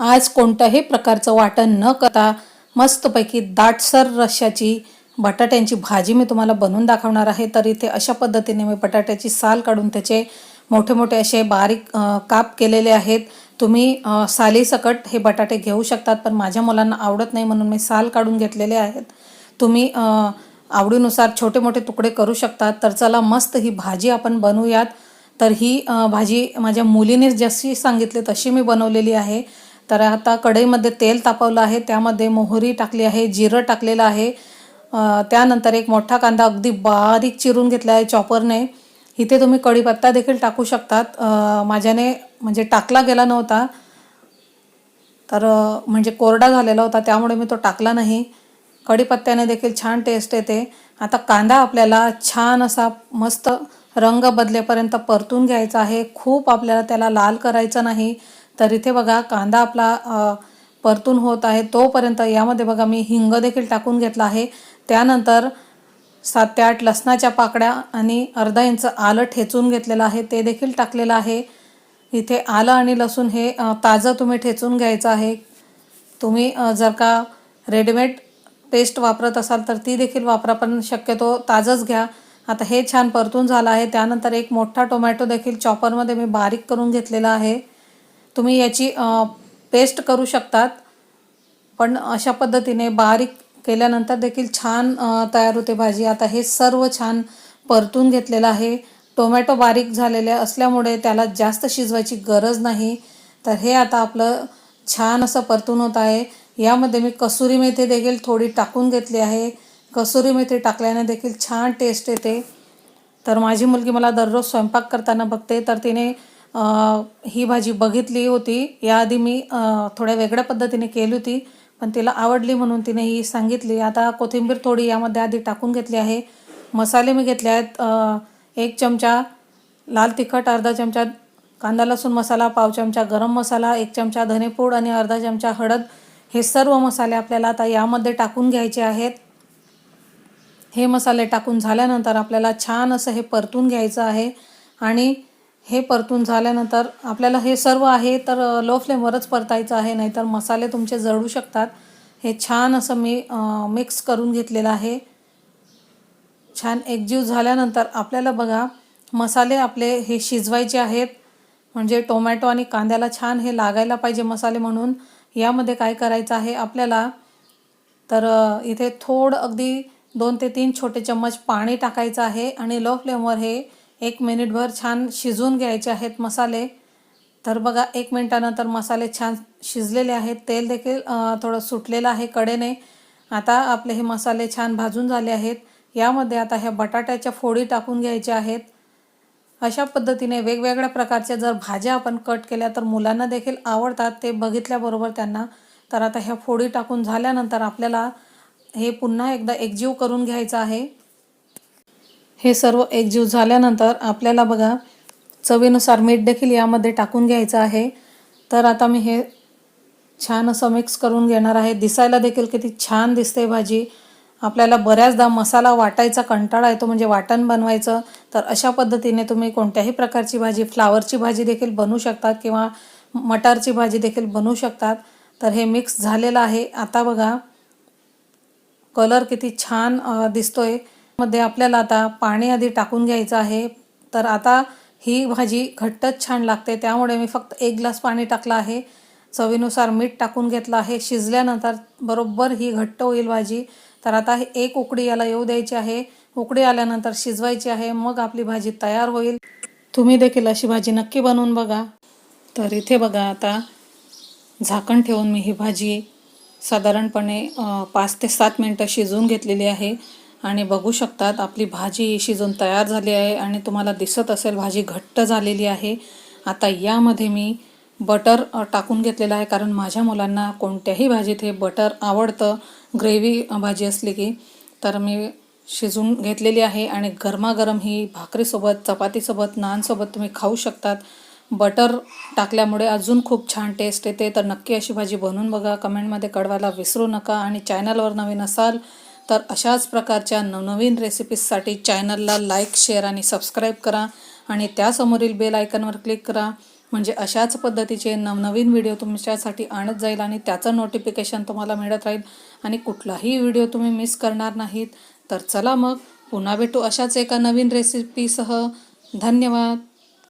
आज कोणत्याही प्रकारचं वाटण न करता मस्तपैकी दाटसर रश्याची बटाट्यांची भाजी मी तुम्हाला बनवून दाखवणार आहे. तर इथे अशा पद्धतीने मी बटाट्याची साल काढून त्याचे मोठे मोठे असे बारीक काप केलेले आहेत. तुम्ही सालीसकट हे बटाटे घेऊ शकतात पण माझ्या मुलांना आवडत नाही म्हणून मी साल काढून घेतलेले आहेत. तुम्ही आवडीनुसार छोटे मोठे तुकडे करू शकतात. तर चला मस्त ही भाजी आपण बनवूयात. तर ही भाजी माझ्या मुलीने जशी सांगितली तशी मी बनवलेली आहे. तर आता कढईमध्ये तेल तापवलं आहे. त्यामध्ये मोहरी टाकली आहे जिरं टाकलेलं आहे. त्यानंतर एक मोठा कांदा अगदी बारीक चिरून घेतला आहे चॉपरने. इथे तुम्ही कढीपत्ता देखील टाकू शकतात. माझ्याने म्हणजे टाकला गेला नव्हता. तर म्हणजे कोरडा झालेला होता त्यामुळे मी तो टाकला नाही. कढीपत्त्याने देखील छान टेस्ट येते. आता कांदा आपल्याला छान असा मस्त रंग बदलेपर्यंत परतून घ्यायचा आहे. खूप आपल्याला त्याला लाल करायचं नाही. तर इथे बघा कांदा आपला परतून होत आहे. तोपर्यंत यामध्ये बघा मी हिंग देखील टाकून घेतला आहे. त्यानंतर सात ते आठ लसणाच्या पाकड्या आणि अर्धा इंच आलं ठेचून घेतलेलं आहे. ते देखील टाकलेलं आहे. इथे आलं आणि लसूण हे ताजं तुम्ही ठेचून घ्यायचं आहे. तुम्ही जर का रेडीमेड पेस्ट वापरत असाल तर ती देखील वापरा पण शक्यतो ताजंच घ्या. आता हे छान परतून झालं आहे. त्यानंतर एक मोठा टोमॅटो देखील चॉपरमध्ये मी बारीक करून घेतलेला आहे. तुम्ही याची पेस्ट करू शकतात. पण अशा पद्धतीने बारीक केल्यानंतर देखील छान तयार होते भाजी. आता हे सर्व छान परतून घेतलेलं आहे. टोमॅटो बारीक झालेले असल्यामुळे त्याला जास्त शिजवायची गरज नाही. तर हे आता आपलं छान असं परतून होत आहे. यामध्ये मी कसुरी मेथी देखील थोडी टाकून घेतली आहे. कसुरी मेथी टाकल्याने देखील छान टेस्ट येते. तर माझी मुलगी मला दररोज स्वयंपाक करताना बघते. तर तिने ही भाजी बघितली होती. याआधी मी थोड्या वेगळ्या पद्धतीने केली होती पण तिला आवडली म्हणून तिने ही सांगितली. आता कोथिंबीर थोडी यामध्ये आधी टाकून घेतली आहे. मसाले मी घेतले आहेत. एक चमचा लाल तिखट अर्धा चमचा कांदा लसूण मसाला पाव चमचा गरम मसाला एक चमचा धनेपूड आणि अर्धा चमचा हळद. हे सर्व मसाले आपल्याला आता यामध्ये टाकून घ्यायचे आहेत. हे मसाले टाकून झाल्यानंतर आपल्याला छान असं हे परतून घ्यायचं आहे. आणि हे परतून झाल्यानंतर आपल्याला हे सर्व आहे तर लो फ्लेमवरच परतायचं आहे नाहीतर मसाले तुमचे जळू शकतात. हे छान असं मी मिक्स करून घेतलेलं आहे. छान एकजीव झाल्यानंतर आपल्याला बघा मसाले आपले हे शिजवायचे आहेत. म्हणजे टोमॅटो आणि कांद्याला छान हे लागायला पाहिजे मसाले म्हणून. यामध्ये काय करायचं आहे आपल्याला? तर इथे थोडं अगदी दोन ते तीन छोटे चम्मच पाणी टाकायचं आहे आणि लो फ्लेमवर हे एक मिनिटभर छान शिजवून घ्यायचे आहेत मसाले. तर बघा एक मिनटानंतर मसाले छान शिजलेले आहेत. तेल देखील थोडं सुटलेलं आहे कडेने. आता आपले हे मसाले छान भाजून झाले आहेत. यामध्ये आता ह्या बटाट्याच्या फोडी टाकून घ्यायच्या आहेत. अशा पद्धतीने वेगवेगळ्या प्रकारच्या जर भाज्या आपण कट केल्या तर मुलांना देखील आवडतात. ते बघितल्याबरोबर त्यांना. तर आता ह्या फोडी टाकून झाल्यानंतर आपल्याला हे पुन्हा एकदा एकजीव करून घ्यायचं आहे. हे सर्व एकजीव झाल्यानंतर आपल्याला बघा चवीनुसार मीठ देखील यामध्ये टाकून घ्यायचं आहे. तर आता मी हे छान असं मिक्स करून घेणार आहे. दिसायला देखील किती छान दिसते भाजी. आपल्याला बऱ्याचदा मसाला वाटायचा कंटाळा येतो म्हणजे वाटण बनवायचं. तर अशा पद्धतीने तुम्ही कोणत्याही प्रकारची भाजी फ्लावरची भाजी देखील बनवू शकतात किंवा मटारची भाजी देखील बनवू शकतात. तर हे मिक्स झालेलं आहे. आता बघा कलर किती छान दिसतो दिसतोय. मध्ये आपल्याला आता पाणी आधी टाकून घ्यायचं आहे. तर आता ही भाजी घट्टच छान लागते. त्यामुळे मी फक्त एक ग्लास पाणी टाकलं आहे. चवीनुसार मीठ टाकून घेतलं आहे. शिजल्यानंतर बरोबर ही घट्ट होईल भाजी. तर आता हे एक उकडी याला येऊ द्यायची आहे. उकडी आल्यानंतर शिजवायची आहे. मग आपली भाजी तयार होईल. तुम्ही देखील अशी भाजी नक्की बनवून बघा. तर इथे बघा आता झाकण ठेवून मी ही भाजी साधारणपणे पाच ते सात मिनटं शिजवून घेतलेली आहे. आणि बघू शकतात आपली भाजी शिजून तयार झाली आहे आणि तुम्हाला दिसत असेल भाजी घट्ट झालेली आहे. आता यामध्ये मी बटर टाकून घेतलेलं आहे कारण माझ्या मुलांना कोणत्याही भाजीत हे बटर आवडतं. ग्रेव्ही भाजी असली की तर मी शिजवून घेतलेली आहे आणि गरमागरम ही भाकरीसोबत चपातीसोबत नानसोबत तुम्ही खाऊ शकतात. बटर टाकल्यामुळे अजून खूप छान टेस्ट येते. तर नक्की अशी भाजी बनवून बघा. कमेंटमध्ये कळवायला विसरू नका आणि चॅनलवर नवीन असाल तर अशाच प्रकारच्या नवनवीन रेसिपीजसाठी चॅनलला लाईक शेअर आणि सबस्क्राईब करा. आणि त्यासमोरील बेल आयकनवर क्लिक करा. म्हणजे अशाच पद्धतीचे नवनवीन व्हिडिओ तुमच्यासाठी आणत जाईल आणि त्याचं नोटिफिकेशन तुम्हाला मिळत राहील. आणि कुठलाही व्हिडिओ तुम्ही मिस करणार नाहीत. तर चला मग पुन्हा भेटू अशाच एका नवीन रेसिपीसह धन्यवाद.